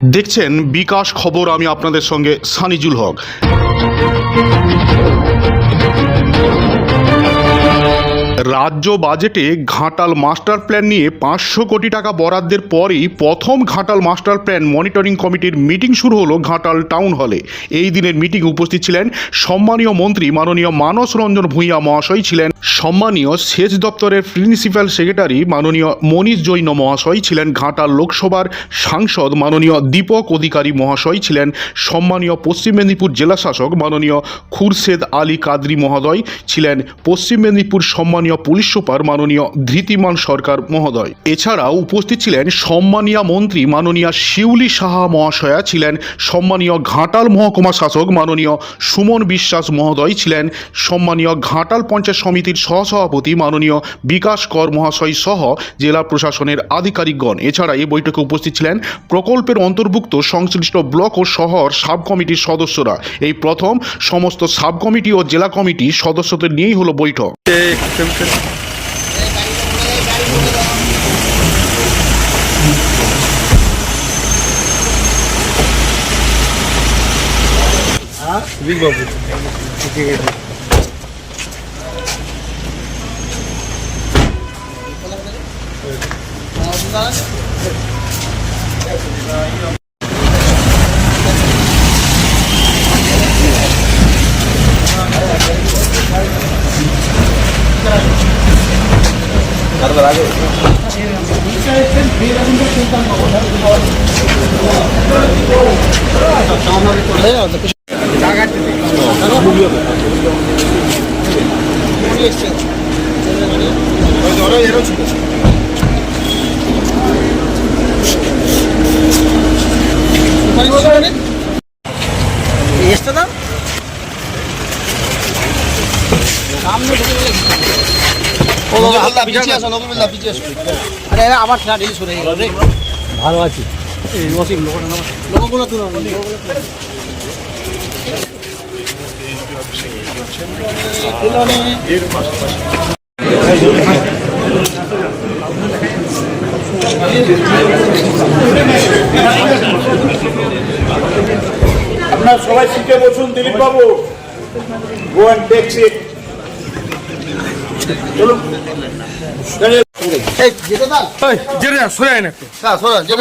দেখছেন বিকাশ খবর আমি আপনাদের সঙ্গে সানিজুল হক। রাজ্য বাজেটে ঘাটাল মাস্টার প্ল্যান নিয়ে পাঁচশো কোটি টাকা বরাদ্দের পরেই প্রথম ঘাটাল মাস্টার প্ল্যান মনিটরিং কমিটির মিটিং শুরু হলো ঘাটাল টাউন হলে। এই দিনের মিটিং উপস্থিত ছিলেন সম্মানীয় মন্ত্রী মাননীয় মানস রঞ্জন ভূঁইয়া মহাশয় ছিলেন। সম্মানীয় সেচ দপ্তরের প্রিন্সিপাল সেক্রেটারি মাননীয় মনীষ জৈন মহাশয় ছিলেন। ঘাটাল লোকসভার সাংসদ মাননীয় দীপক অধিকারী মহাশয় ছিলেন। সম্মানীয় পশ্চিম মেদিনীপুর জেলা শাসক মাননীয় খুরশেদ আলী কাদরি মহোদয় ছিলেন। পশ্চিম মেদিনীপুর সম্মানীয় পুলিশ সুপার, মাননীয় ধৃতিমান সরকার মহোদয়। এছাড়াও উপস্থিত ছিলেন সম্মানীয় মন্ত্রী, মাননীয় শিউলি সাহা মহাশয়া ছিলেন, সম্মানীয় ঘাটাল মহকুমা শাসক মাননীয় সুমন বিশ্বাস মহোদয় ছিলেন, সম্মানীয় ঘাটাল পঞ্চায়েত সমিতির সহসভাপতি মাননীয় বিকাশ কর মহাশয় সহ জেলা প্রশাসনের আধিকারিকগণ। এছাড়া এই বৈঠকে উপস্থিত ছিলেন প্রকল্পের অন্তর্ভুক্ত সংশ্লিষ্ট ব্লক ও শহর সাব কমিটির সদস্যরা। এই প্রথম সমস্ত সাব কমিটি ও জেলা কমিটি সদস্যদের নিয়েই হলো বৈঠক। এসছে না ও বাবা, পিছিয়ে আসো, নবীনদা, পিছিয়ে আসো। আরে এরা আমার ফ্ল্যাট এই আপনার সবাই শিখে বসুন দিলীপ বাবু সিট চলুন। হ্যাঁ।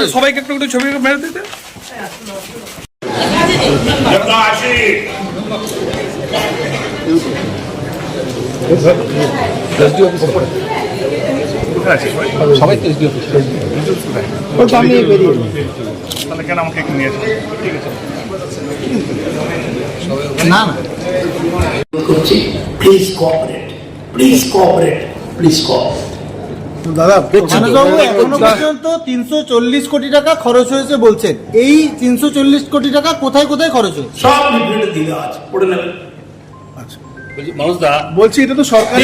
সবাইকে একটু একটু ছবি মেরে দিতে যত আসি তাহলে কেন আমাকে একটু নিয়ে ঠিক আছে। না না। করছি please cooperate please cooperate please cooperate মানসবাবু এখনও পর্যন্ত তিনশো চল্লিশ কোটি টাকা খরচ হয়েছে বলছেন। এই তিনশো চল্লিশ কোটি টাকা কোথায় কোথায় খরচ হয়েছে? সব আছে পড়ে নেবেন বলছি এটা তো সরকারি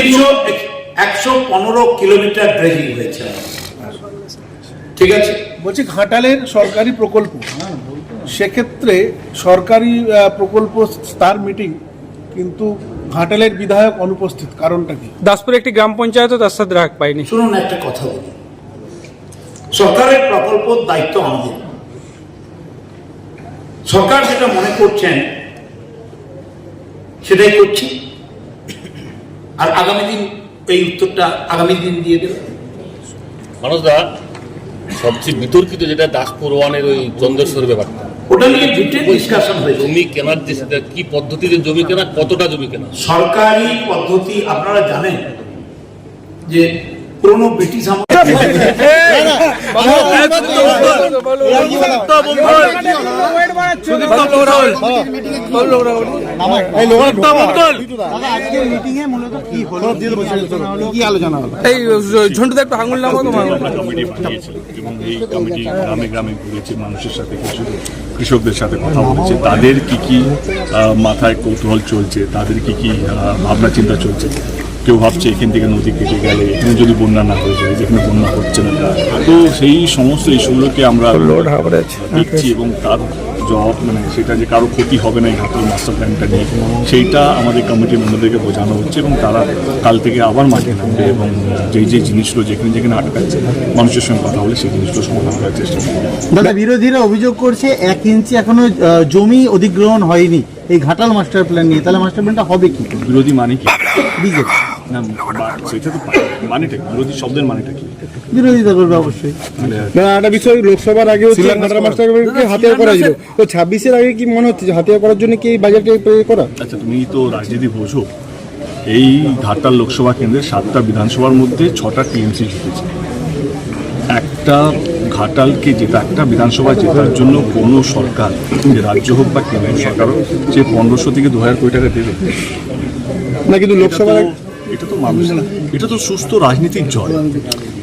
একশো পনেরো কিলোমিটার ড্রেজিং হয়েছে। ঠিক আছে? বলছি ঘাটালের সরকারি প্রকল্প। সেক্ষেত্রে সরকারি প্রকল্প তার মিটিং কিন্তু ঘাটালের বিধায়ক অনুপস্থিত কারণটা কি? দাসপুরে একটি গ্রাম পঞ্চায়েত তার সাথে রাগ পাইনি। শুনুন একটা কথা বলি। সরকারের প্রকল্প দায়িত্ব আমাদের। সরকার যেটা মনে করছেন সেটাই করছি। আর আগামী দিন এই উত্তরটা আগামী দিন দিয়ে দেবে। মানুষদা সবচেয়ে বিতর্কিত যেটা দাসপুর ওয়ানের ওই চন্দ্রেশ্বর ব্যাপারটা। ওটা নিয়ে ডিটেল ডিসকাশন হয়েছে। জমি কেনার যে কি পদ্ধতিতে জমি কেনা কতটা জমি কেনা? সরকারি পদ্ধতি আপনারা জানেন যে পুরনো ব্রিটিশ আমল আজকের মিটিং এ মূলত কি হলো? কি আলোচনা হলো? এই ঝন্টুদা একটু আঙুল নামাও তোমার। কমিটি পাঠিয়েছিল এবং এই কমিটি গ্রামে গ্রামে ঘুরেছে মানুষের সাথে কৃষকদের সাথে কথা বলেছে। তাদের কি কি মাথায় কৌতূহল চলছে? তাদের কি কি ভাবনা চিন্তা চলছে? কেউ ভাবছে এখান থেকে নদী কেটে গেলে এখানে যদি বন্যা না হয়ে যায় যেখানে বন্যা হচ্ছে না তো সেই সমস্ত ইস্যুগুলোকে আমরা দেখছি এবং তার জবাব মানে সেটা যে কারও ক্ষতি হবে না এই ঘাটাল মাস্টার প্ল্যানটা নিয়ে সেইটা আমাদের কমিটির মেম্বারদেরকে বোঝানো হচ্ছে এবং তারা কাল থেকে আবার মাঠে নামবে এবং যেই যে জিনিসগুলো যেখানে যেখানে আটকাচ্ছে মানুষের সঙ্গে কথা বলে সেই জিনিসগুলো সমাধান করার চেষ্টা করবে। দাদা বিরোধীরা অভিযোগ করছে এক ইঞ্চি এখনও জমি অধিগ্রহণ হয়নি। এই ঘাটাল মাস্টার প্ল্যান নিয়ে তাহলে মাস্টার প্ল্যানটা হবে কি? বিরোধী মানে কি? বিজেপি। মানেটা বিরোধী শব্দের মানেটা কি? বিরোধিতা করবে অবশ্যই। মানে না একটা বিষয় লোকসভার আগে হচ্ছে ঘাটাল মাস্টারকে হাতিয়ার করা হয়েছিল তো ছাব্বিশের আগে কি মনে হচ্ছে হাতিয়ার করার জন্য কি এই বাজেটে করা? আচ্ছা তুমি তো রাজনীতি বোঝো। এই ঘাটাল লোকসভা কেন্দ্রের সাতটা বিধানসভার মধ্যে ছটা টিএমসি জিতেছে। একটা ঘাটালকে জেতা একটা বিধানসভা জেতার জন্য কোনো সরকার যে রাজ্য হোক বা কেন্দ্রীয় সরকার হোক সে পনেরোশো থেকে দু হাজার কোটি টাকা দেবে। না কিন্তু তো- এটা তো মানুষ, এটা তো সুস্থ রাজনীতির জয়।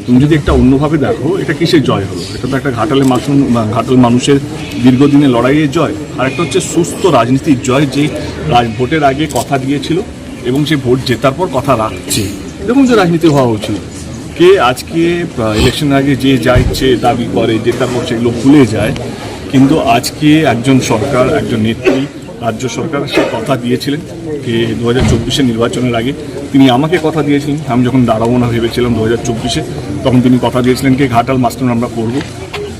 তুমি যদি একটা অন্যভাবে দেখো, এটা কিসের জয় হলো? এটা তো একটা ঘাটালে মানুষ ঘাটাল মানুষের দীর্ঘদিনের লড়াইয়ের জয়। আর একটা হচ্ছে সুস্থ রাজনীতির জয়, যে ভোটের আগে কথা দিয়েছিল এবং সে ভোট জেতার পর কথা রাখছে। এরকম যে রাজনীতি হওয়া উচিত। কে আজকে ইলেকশনের আগে যে যা ইচ্ছে দাবি করে, জেতার পর সেগুলো ভুলে যায়, কিন্তু আজকে একজন সরকার, একজন নেত্রী রাজ্য সরকার সে কথা দিয়েছিলেন যে দু হাজার চব্বিশে নির্বাচনের আগে তিনি আমাকে কথা দিয়েছিলেন। আমি যখন দাঁড়াবো না ভেবেছিলাম দু হাজার চব্বিশে, তখন তিনি কথা দিয়েছিলেন কি ঘাটাল মাস্টার আমরা করব,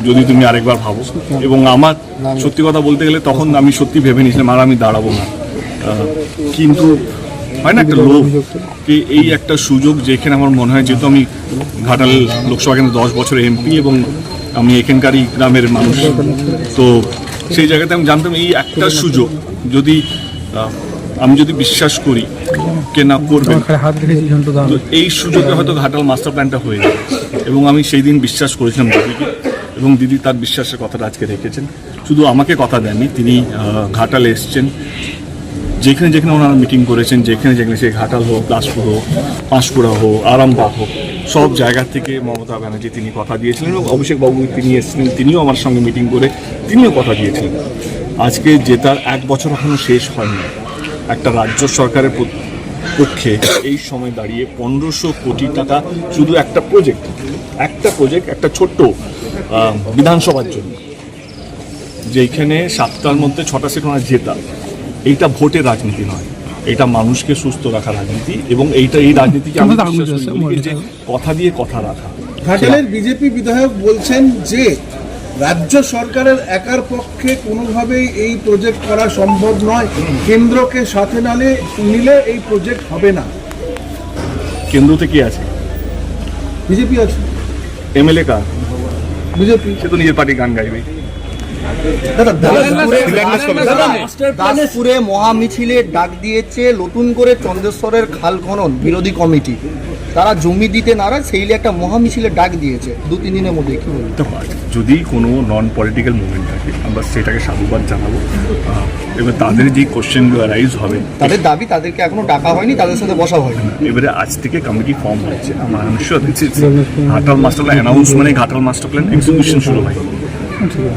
যদি তুমি আরেকবার ভাবো। এবং আমার সত্যি কথা বলতে গেলে তখন আমি সত্যি ভেবে নিয়েছিলাম, আর আমি দাঁড়াবো না। কিন্তু হয় না একটা লোভ যে এই একটা সুযোগ যেখানে আমার মনে হয় যেহেতু আমি ঘাটাল লোকসভা কেন্দ্রে দশ বছর এমপি এবং আমি এখানকারই গ্রামের মানুষ, তো সেই জায়গাতে আমি জানতাম এই একটা সুযোগ যদি আমি যদি বিশ্বাস করি কে না করবেন তো এই সুযোগে হয়তো ঘাটাল মাস্টার প্ল্যানটা হয়ে যাবে। এবং আমি সেই দিন বিশ্বাস করেছিলাম দিদিকে এবং দিদি তার বিশ্বাসের কথাটা আজকে রেখেছেন। শুধু আমাকে কথা দেননি তিনি ঘাটালে এসছেন। যেখানে যেখানে ওনারা মিটিং করেছেন যেখানে যেখানে সে ঘাটাল হোক দাসপুর হোক পাঁশকুড়া হোক আরামবাগ হোক সব জায়গা থেকে মমতা ব্যানার্জি তিনি কথা দিয়েছিলেন এবং অভিষেক বাবু তিনি এসেছিলেন তিনিও আমার সঙ্গে মিটিং করে তিনিও কথা দিয়েছিলেন। আজকে জেতার এক বছর এখনও শেষ হয়নি। একটা রাজ্য সরকারের পক্ষে এই সময় দাঁড়িয়ে পনেরোশো কোটি টাকা শুধু একটা প্রজেক্ট একটা প্রজেক্ট একটা ছোট্ট বিধানসভার জন্য যেখানে সাতটার মধ্যে ছটা সিট ওনার জেতা। এইটা ভোটের রাজনীতি নয়। এটা মানুষকে সুস্থ রাখা রাজনীতি এবং এইটা এই রাজনীতিকে আমি বিশ্বাস করি বলি যে কথা দিয়ে কথা রাখা। ঘাটালের বিজেপি বিধায়ক বলছেন যে রাজ্য সরকারের একার পক্ষে কোনোভাবেই এই প্রজেক্ট করা সম্ভব নয়। কেন্দ্রকে সাথে নালে নিলে এই প্রজেক্ট হবে না। কেন্দ্রতে কি আছে? বিজেপি আছে। এমএলএ কার? বিজেপি। সে তো নিজের পার্টি গান গাইবে। দাসপুরে মহা মিছিলের ডাক দিয়েছে নতুন করে চন্দ্রেশ্বরের খাল খনন বিরোধী কমিটি। তারা জমি দিতে নারাজ সেই একটা মহা মিছিলের ডাক দিয়েছে। দু তিন দিনের মধ্যে কি যদি কোনো নন পলিটিক্যাল মুভমেন্ট থাকে আমরা সেটাকে সাধুবাদ জানাব। এবার তাদের যে কোশ্চেনগুলো অ্যারাইজ হবে তাদের দাবি তাদেরকে এখনও ডাকা হয়নি তাদের সাথে বসা হয়নি। এবারে আজ থেকে কমিটি ফর্ম হয়েছে। আমার sure Ghatal master plan announce মানে ঘাটাল মাস্টার প্ল্যান এক্সিকিউশন শুরু হয়।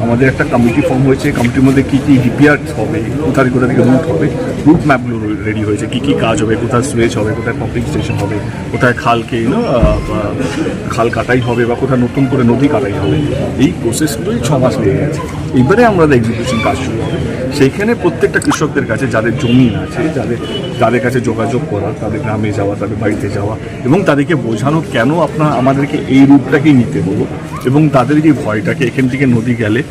আমাদের একটা কমিটি ফর্ম হয়েছে কমিটির মধ্যে কী কী ডিপিআর হবে, কোথায় কোথা থেকে রুট হবে রুট ম্যাপগুলো রেডি হয়েছে, কী কী কাজ হবে, কোথায় সুয়েজ হবে, কোথায় পাম্পিং স্টেশন হবে, কোথায় খালকে খাল কাটাই হবে, বা কোথায় নতুন করে নদী কাটাই হবে, এই প্রসেসগুলোই ছ মাস লেগে গেছে। এবারে আমরা এক্সিকিউশন কাজ শুরু হবে। সেইখানে প্রত্যেকটা কৃষকদের কাছে যাদের জমি আছে, যাদের যাদের কাছে যোগাযোগ করা, তাদের গ্রামে যাওয়া, তাদের বাড়িতে যাওয়া, এবং তাদেরকে বোঝানো কেন আপনার, আমাদেরকে এই রূপটাকেই নিতে হলো এবং তাদের যে ভয়টাকে এখান থেকে নদী গেলে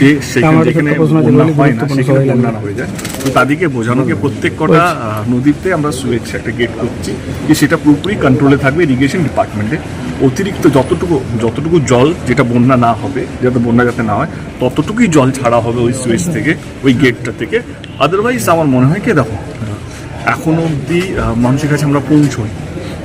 যে সেখানে যেখানে বন্যা হয় না সেখানে বন্যা হয়ে যায়। তো তাদেরকে বোঝানোকে প্রত্যেক কটা নদীতে আমরা সুয়েজ একটা গেট করছি যে সেটা পুরোপুরি কন্ট্রোলে থাকবে ইরিগেশন ডিপার্টমেন্টে অতিরিক্ত যতটুকু যতটুকু জল যেটা বন্যা না হবে যাতে বন্যা যাতে না হয় ততটুকুই জল ছাড়া হবে ওই সুয়েজ থেকে ওই গেটটা থেকে। আদারওয়াইজ আমার মনে হয় কে দেখো এখনও অবধি মানুষের কাছে আমরা পৌঁছই।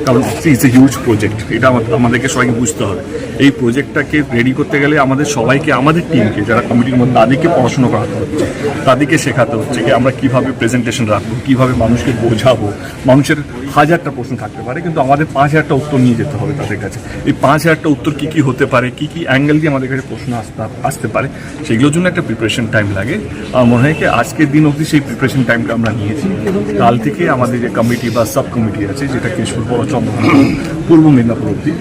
কারণ ইটস এ হিউজ প্রজেক্ট এটা আমাদেরকে সবাইকে বুঝতে হবে। এই প্রজেক্টটাকে রেডি করতে গেলে আমাদের সবাইকে, আমাদের টিমকে যারা কমিটির মধ্যে, তাদেরকে পড়াশোনা করাতে হচ্ছে তাদেরকে শেখাতে হচ্ছে যে আমরা কীভাবে প্রেজেন্টেশন রাখব, কীভাবে মানুষকে বোঝাবো। মানুষের হাজারটা প্রশ্ন থাকতে পারে, কিন্তু আমাদের পাঁচ হাজারটা উত্তর নিয়ে যেতে হবে তাদের কাছে। এই পাঁচ হাজারটা উত্তর কী কী হতে পারে, কী কী অ্যাঙ্গেল দিয়ে আমাদের কাছে প্রশ্ন আসতে আসতে পারে, সেগুলোর জন্য একটা প্রিপারেশন টাইম লাগে। আমার মনে হয় কি আজকের দিন অবধি সেই প্রিপারেশন টাইমটা আমরা নিয়েছি। কাল থেকে আমাদের যে কমিটি বা সাব কমিটি আছে, যেটা কেশপুর পৌর চন্দ্রকোনা পূর্ব মেদিনীপুর অব্দি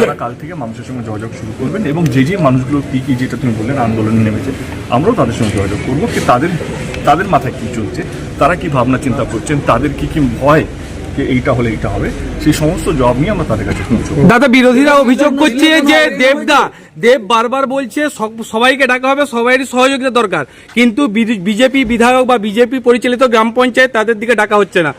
তারা কাল থেকে মানুষের সঙ্গে যোগাযোগ শুরু করবেন এবং যে যে মানুষগুলো কী কী যেটা তুমি বললেন আন্দোলনে নেমেছে, আমরাও তাদের সঙ্গে যোগাযোগ করব কি তাদের তাদের মাথায় কী চলছে, তারা কি ভাবনা চিন্তা করছেন, তাদের কি কি ভয় যে এইটা হলে এইটা হবে, সেই সমস্ত জবাব নিয়ে আমরা তাদের কাছে দাদা, বিরোধীরা অভিযোগ করছে যে দেবদা, দেব বারবার বলছে সব- সবাইকে ডাকা হবে সবাইয়ের সহযোগিতা দরকার। কিন্তু বিজেপি বিধায়ক বা বিজেপি পরিচালিত গ্রাম পঞ্চায়েত তাদের দিকে ডাকা হচ্ছে না।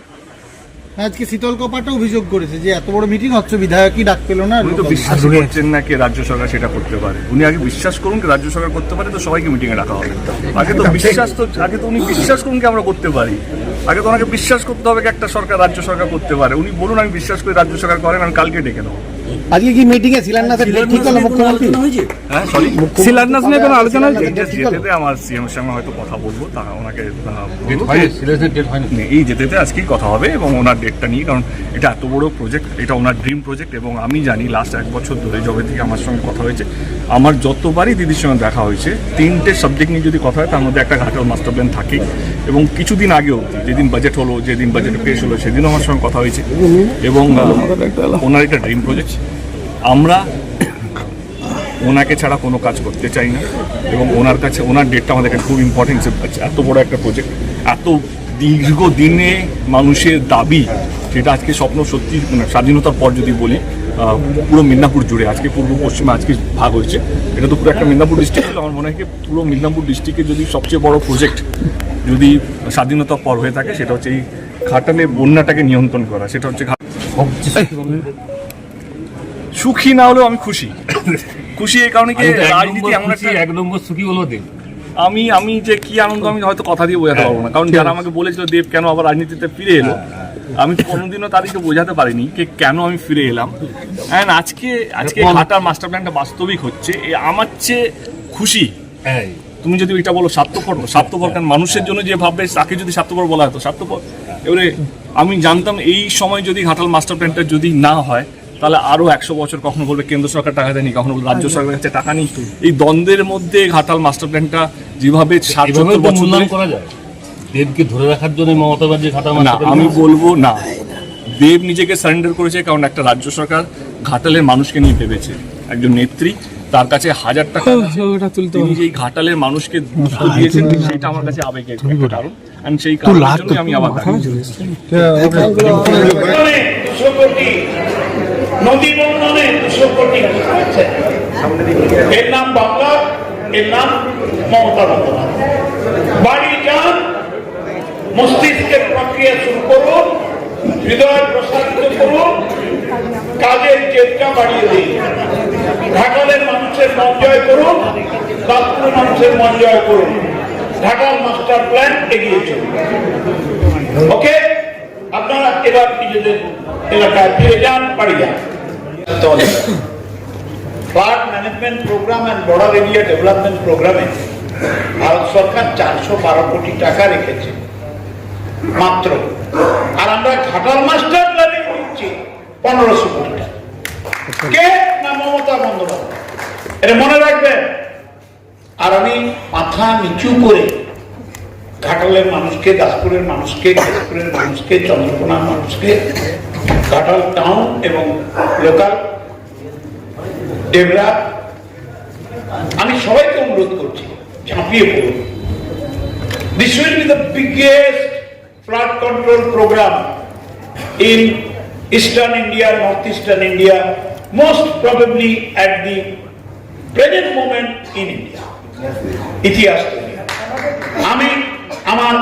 আজকে শীতল কপাটা অভিযোগ করেছে যে এত বড় মিটিং হচ্ছে বিধায়কই ডাক পেল না উনি তো বিশ্বাস করছেন না কি রাজ্য সরকার সেটা করতে পারে। উনি আগে বিশ্বাস করুন কি রাজ্য সরকার করতে পারে তো সবাইকে মিটিং এ ডাকা হবে। আগে তো বিশ্বাস তো আগে তো উনি বিশ্বাস করুন কি আমরা করতে পারি। আগে তো ওনাকে বিশ্বাস করতে হবে কি একটা সরকার রাজ্য সরকার করতে পারে। উনি বলুন আমি বিশ্বাস করি রাজ্য সরকার করেন আমি কালকে ডেকে নেব। আজকে কি মিটিং এ শিলান্যাসের ডেট ঠিক হলো মুখ্যমন্ত্রী হ্যাঁ সরি শিলান্যাস নিয়ে কোনো আলোচনা হয়েছে? যেতে আমার সিএম এর সঙ্গে হয়তো কথা বলব তা ওনাকে এই যেতে আজকেই কথা হবে এবং ওনার ডেটটা নিয়ে কারণ এটা এত বড় প্রজেক্ট এটা ওনার ড্রিম প্রজেক্ট এবং আমি জানি লাস্ট এক বছর ধরে জবে থেকে আমার সঙ্গে কথা হয়েছে। আমার যতবারই দিদির সঙ্গে দেখা হয়েছে তিনটে সাবজেক্ট নিয়ে যদি কথা হয় তার মধ্যে একটা ঘাটাল মাস্টার প্ল্যান থাকেই। এবং কিছুদিন আগেও যেদিন বাজেট হলো যেদিন বাজেট পেশ হলো সেদিনও আমার সঙ্গে কথা হয়েছে। এবং ওনার একটা ড্রিম প্রজেক্ট আমরা ওনাকে ছাড়া কোনো কাজ করতে চাই না এবং ওনার কাছে, ওনার ডেটটা আমাদের কাছে খুব ইম্পর্টেন্স এত বড় একটা প্রজেক্ট এত দীর্ঘ দিনে মানুষের দাবি সেটা আজকে স্বপ্ন সত্যি মানে স্বাধীনতার পর যদি বলি পুরো মিদনাপুর জুড়ে, আজকে পূর্ব পশ্চিমে আজকে ভাগ হয়েছে। এটা তো পুরো একটা মিদনাপুর ডিস্ট্রিক্ট আমার মনে হয় পুরো মিদনাপুর ডিস্ট্রিক্টে যদি সবচেয়ে বড় প্রজেক্ট যদি স্বাধীনতার পর হয়ে থাকে, সেটা হচ্ছে এই ঘাটালে বন্যাটাকে নিয়ন্ত্রণ করা, সেটা হচ্ছে সুখী না হলেও আমি খুশি। খুশি এই কারণে কি রাজনীতি এমন একটা এক নম্বর সুখী হলো দেব। আমি আমি যে কি আনন্দ আমি হয়তো কথা দিয়ে বোঝাতে পারব না। কারণ যারা আমাকে বলেছিল দেব কেন আবার রাজনীতিতে ফিরে এলো আমি তো কোনোদিনও তাদেরকে বোঝাতে পারিনি যে কেন আমি ফিরে এলাম। অ্যান্ড আজকে আজকে ঘাটার মাস্টার প্ল্যানটা বাস্তবিক হচ্ছে। এ আমার চেয়ে খুশি। হ্যাঁ। তুমি যদি ওইটা বলো স্বার্থপর স্বার্থপর কারণ মানুষের জন্য যে ভাববে তাকে যদি স্বার্থপর বলা হতো স্বার্থপর এবারে আমি জানতাম এই সময় যদি ঘাটাল মাস্টার প্ল্যানটা যদি না হয় তাহলে আরও একশো বছর কখনো বলবে কেন্দ্র সরকার টাকা দেয়নি কখনো বলবে রাজ্য সরকারের কাছে টাকা নেই। এই দ্বন্দ্বের মধ্যে ঘাটাল মাস্টার প্ল্যানটা যেভাবে ষাট বছর মূল্যায়ন করা যায়। দেবকে ধরে রাখার জন্য মমতা ব্যানার্জি খাতা না আমি বলব না। দেব নিজেকে সারেন্ডার করেছে কারণ একটা রাজ্য সরকার ঘাটালের মানুষকে নিয়ে ভেবেছে। একজন নেত্রী তার কাছে হাজার টাকা আছে। তিনি যেই ঘাটালের মানুষকে গুরুত্ব দিয়েছেন সেটা আমার কাছে আবেগের কারণ। And সেই জন্য আমি আবার দাঁড়িয়ে বন্ধনে দুশো কোটি নদী বন্ধনে দুশো কোটি এর নাম বাংলা, এর নাম মমতা বাড়ি যান, মস্তিষ্কের প্রক্রিয়া শুরু করুন, হৃদয় প্রসারিত করুন, কাজের চেষ্টা বাড়িয়ে দিন। ঢাকালের মানুষের মন জয় করুন দাসপুরের মানুষের মন জয় করুন। ঢাকার মাস্টার প্ল্যান এগিয়ে চলুন। ওকে? আপনারা এবার নিজেদের এলাকায় ফিরে যান, বাড়ি যান। Flood management program and border area development প্রোগ্রামে ভারত সরকার চারশো বারো কোটি টাকা রেখেছে। মাত্র। আর আমরা ঘাটাল মাস্টার প্ল্যানে দিচ্ছি পনেরোশো কোটি কে না মমতা বন্দ্যোপাধ্যায়? এটা মনে রাখবেন। আর আমি মাথা নিচু করে ঘাটালের মানুষকে, দাসপুরের মানুষকে কেশপুরের মানুষকে, চন্দ্রকোনার মানুষকে ঘাটাল টাউন এবং লোকাল ডেবরা আমি সবাইকে অনুরোধ করছি, ঝাঁপিয়ে পড়ুন। This will be the biggest flood control program in eastern India north eastern India most probably at the present moment in India ইতিহাস আমি আমার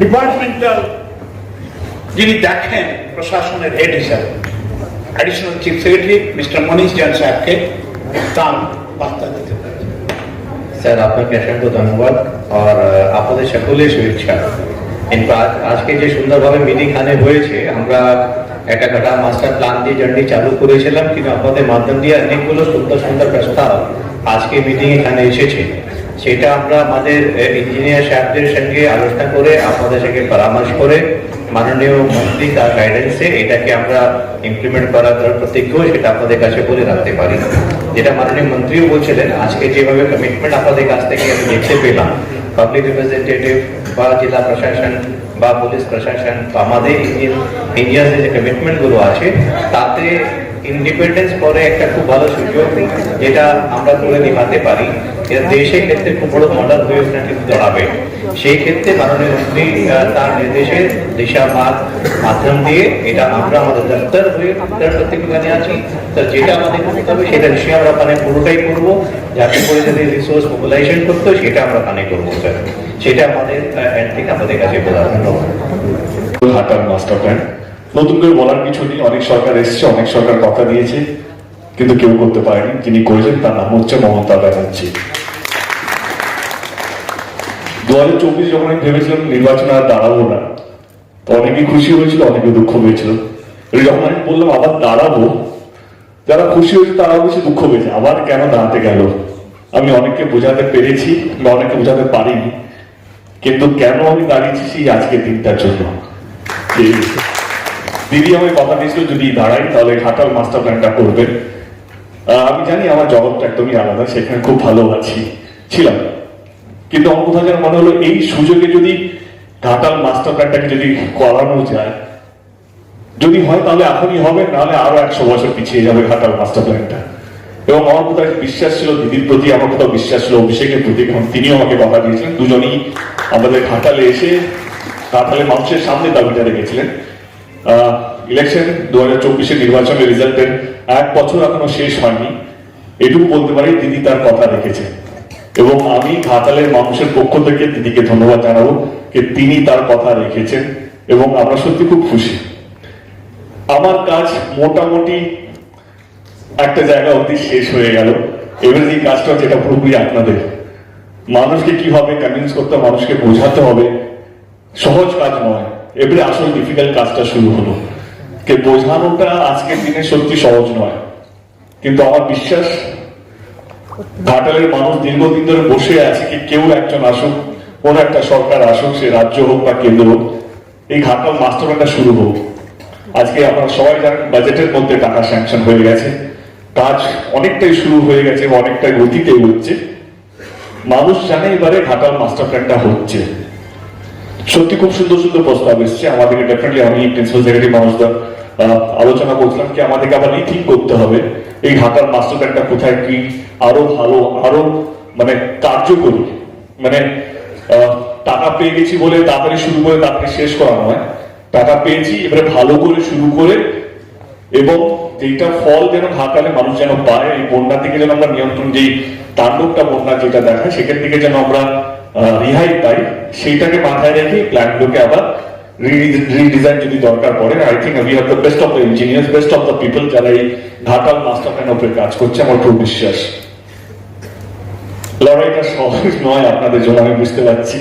ডিপার্টমেন্টাল যিনি দেখেন প্রশাসনের হেড হিসাবে additional chief secretary mister Manish Jain সাহেবকে তার বার্তা দিতে স্যার, আপনাকে অসংখ্য ধন্যবাদ আর আপনাদের সকলের শুভেচ্ছা। ইনফ্যাক্ট আজকে যে সুন্দরভাবে মিটিং খানে হয়েছে, আমরা একটা ঘাটা মাস্টার প্ল্যান দিয়ে জার্নি চালু করেছিলাম, কিন্তু আপনাদের মাধ্যম দিয়ে অনেকগুলো সুন্দর সুন্দর প্রস্তাব আজকে মিটিং এখানে এসেছে। সেটা আমরা আমাদের ইঞ্জিনিয়ার সাহেবদের সঙ্গে আলোচনা করে, আপনাদের সঙ্গে পরামর্শ করে মাননীয় মন্ত্রী তার গাইডেন্সে এটাকে আমরা ইমপ্লিমেন্ট করার জন্য প্রতিজ্ঞ সেটা আপনাদের কাছে বলে রাখতে পারি। যেটা মাননীয় মন্ত্রীও বলছিলেন, আজকে যেভাবে কমিটমেন্ট আপনাদের কাছ থেকে আমি দেখতে পেলাম পাবলিক রিপ্রেজেন্টেটিভ বা জেলা প্রশাসন বা পুলিশ প্রশাসন বা আমাদের ইন্ডিয়ার যে কমিটমেন্টগুলো আছে, তাতে ইন্ডিপেন্ডেন্স পরে একটা খুব ভালো সুযোগ যেটা আমরা করে নিভাতে পারি। এটা দেশের ক্ষেত্রে খুব বড় মডেল হয়ে ওঠা কিন্তু দাঁড়াবে সেই ক্ষেত্রে মাননীয় মন্ত্রী তার নির্দেশে দিশা মার মাধ্যম দিয়ে এটা আমরা আমাদের দপ্তর হয়ে তার প্রত্যেকখানে আছি। তো যেটা আমাদের করতে হবে, সেটা নিশ্চয়ই আমরা ওখানে পুরোটাই করব। যাতে করে যদি রিসোর্স মোবিলাইজেশন করতে হয়, সেটা আমরা ওখানে করব স্যার সেটা আমাদের এন্ড থেকে আমাদের কাছে প্রধান ঘাটাল মাস্টার প্ল্যান নতুন করে বলার কিছু নেই। অনেক সরকার এসেছে, অনেক সরকার কথা দিয়েছে, কিন্তু কেউ করতে পারেনি। যিনি করেছেন তার নাম হচ্ছে মমতা ব্যানার্জি। দু হাজার চব্বিশ যখন আমি ভেবেছিলাম নির্বাচনে আর দাঁড়াবো না, তো অনেকে খুশি হয়েছিল, অনেকে দুঃখ হয়েছিল যখন আমি বললাম আবার দাঁড়াবো, যারা খুশি হয়েছে তারাও বেশি দুঃখ পেয়েছে। আবার কেন দাঁড়াতে গেল? আমি অনেককে বোঝাতে পেরেছি বা অনেককে বোঝাতে পারিনি। কিন্তু কেন আমি দাঁড়িয়েছি সেই আজকের দিনটার জন্য? দিদি আমায় কথা দিয়েছিল, যদি দাঁড়াই, তাহলে ঘাটাল মাস্টার প্ল্যানটা করবেন আমি জানি আমার জগৎটা একদমই আলাদা, সেখানে খুব ভালো আছি, ছিলাম। কিন্তু আমার কোথাও যেন মনে হলো, এই সুযোগে যদি ঘাটাল মাস্টার প্ল্যানটাকে যদি করানো যায়, যদি হয় তাহলে এখনই হবে, নাহলে আরও একশো বছর পিছিয়ে যাবে ঘাটাল মাস্টার প্ল্যানটা এবং আমার কোথাও বিশ্বাস ছিল, দিদির প্রতি আমার কোথাও বিশ্বাস ছিল, অভিষেকের প্রতি, কারণ তিনিও আমাকে কথা দিয়েছিলেন। দুজনেই আমাদের ঘাটালে এসে, ঘাটালে মানুষের সামনে দাবিটা রেখেছিলেন। ইলেকশন দু হাজার চব্বিশের নির্বাচনের রেজাল্টের এক বছর এখনও শেষ হয়নি। এটুকু বলতে পারি, দিদি তার কথা রেখেছেন এবং আমি ঘাটালের মানুষের পক্ষ থেকে দিদিকে ধন্যবাদ জানাব যে তিনি তার কথা রেখেছেন এবং আমরা সত্যি খুব খুশি। আমার কাজ মোটামুটি একটা জায়গা অবধি শেষ হয়ে গেল। এবারে যে কাজটা এটা পুরোপুরি আপনাদের। মানুষকে কীভাবে কনভিন্স করতে মানুষকে বোঝাতে হবে। সহজ কাজ নয়। এবারে আসল ডিফিকাল্ট কাজটা শুরু হলো। কে বোঝানোটা আজকের দিনে সত্যি সহজ নয়। কিন্তু আমার বিশ্বাস, ঘাটালের মানুষ দীর্ঘদিন ধরে বসে আছে কি কেউ একজন আসুক, কোন একটা সরকার আসুক, সে রাজ্য হোক বা কেন্দ্র হোক, এই ঘাটাল মাস্টার প্ল্যানটা শুরু হোক। আজকে আপনারা সবাই জানেন বাজেটের মধ্যে টাকা স্যাংশন হয়ে গেছে। কাজ অনেকটাই শুরু হয়ে গেছে অনেকটাই গতিতে হচ্ছে মানুষ জানে এবারে ঘাটাল মাস্টার প্ল্যানটা হচ্ছে। সত্যি খুব সুন্দর সুন্দর প্রস্তাব এসছে। আমাদেরকে ডেফিনেটলি আমি প্রিন্সিপাল সেক্রেটারি মানুষদা আলোচনা করছিলাম কি আমাদেরকে আবার রিথিং করতে হবে। এই ঘাটাল মাস্টার প্ল্যানটা কোথায়, কি আরও ভালো, আরও মানে কার্যকরী? মানে টাকা পেয়ে গেছি বলে তাড়াতাড়ি শুরু করে তাড়াতাড়ি শেষ করা নয়। টাকা পেয়েছি, এবারে ভালো করে শুরু করে এবং যেটা ফল যেন ঘাটালে মানুষ যেন পায়, এই বন্যা থেকে যেন আমরা নিয়ন্ত্রণ, যেই তাণ্ডবটা বন্যা যেটা দেখায়, সেখান থেকে যেন আমরা রেহাই পাই, সেইটাকে মাথায় রেখে প্ল্যানগুলোকে আবার রিডিজাইন যদি দরকার পড়ে I think we have the best of the engineers best of the people যারা এই ঘাটাল মাস্টার কাজ করছে, আমার খুব বিশ্বাস। লড়াইটা সহজ নয় আপনাদের জন্য, আমি বুঝতে পারছি।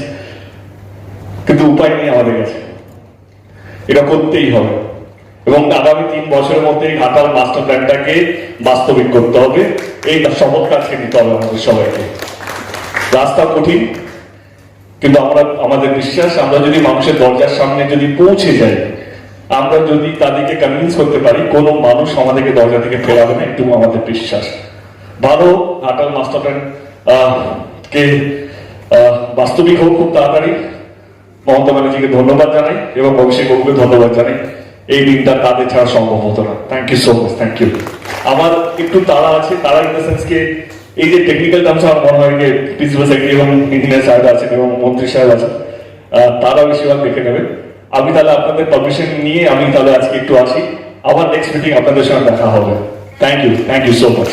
কিন্তু উপায় নেই আমাদের কাছে। এটা করতেই হবে। এবং আগামী তিন বছরের মধ্যে এই ঘাটাল মাস্টার প্ল্যানটাকে বাস্তবিক করতে হবে। এই শপথ কাজকে নিতে হবে আমাদের সবাইকে। রাস্তা কঠিন কিন্তু আমরা, আমাদের বিশ্বাস, আমরা যদি মানুষের দরজার সামনে যদি পৌঁছে যাই, আমরা যদি তাদেরকে কনভিন্স করতে পারি, কোনো মানুষ আমাদেরকে দরজা থেকে ফেরাবে না একটু আমাদের বিশ্বাস। ভালো, ঘাটাল মাস্টার প্ল্যান কে বাস্তবিক হোক খুব তাড়াতাড়ি। মমতা ব্যানার্জিকে ধন্যবাদ জানাই এবং অভিষেক বাবুকে ধন্যবাদ জানাই। এই দিনটা তাদের ছাড়া সম্ভব হতো না। Thank you so much thank you আমার একটু তারা আছে তারা ইন দ্য সেন্স কে এই যে টেকনিক্যাল টার্মস আমার মনে হয় যে প্রিন্সিপাল সেক্রেটারি এবং ইঞ্জিনিয়ার সাহেব আছেন এবং মন্ত্রী সাহেব আছেন তারা বেশিরভাগ দেখে নেবেন আমি তাহলে আপনাদের পারমিশন নিয়ে আমি তাহলে আজকে একটু আসি। আবার নেক্সট মিটিং আপনাদের সঙ্গে দেখা হবে। Thank you thank you so much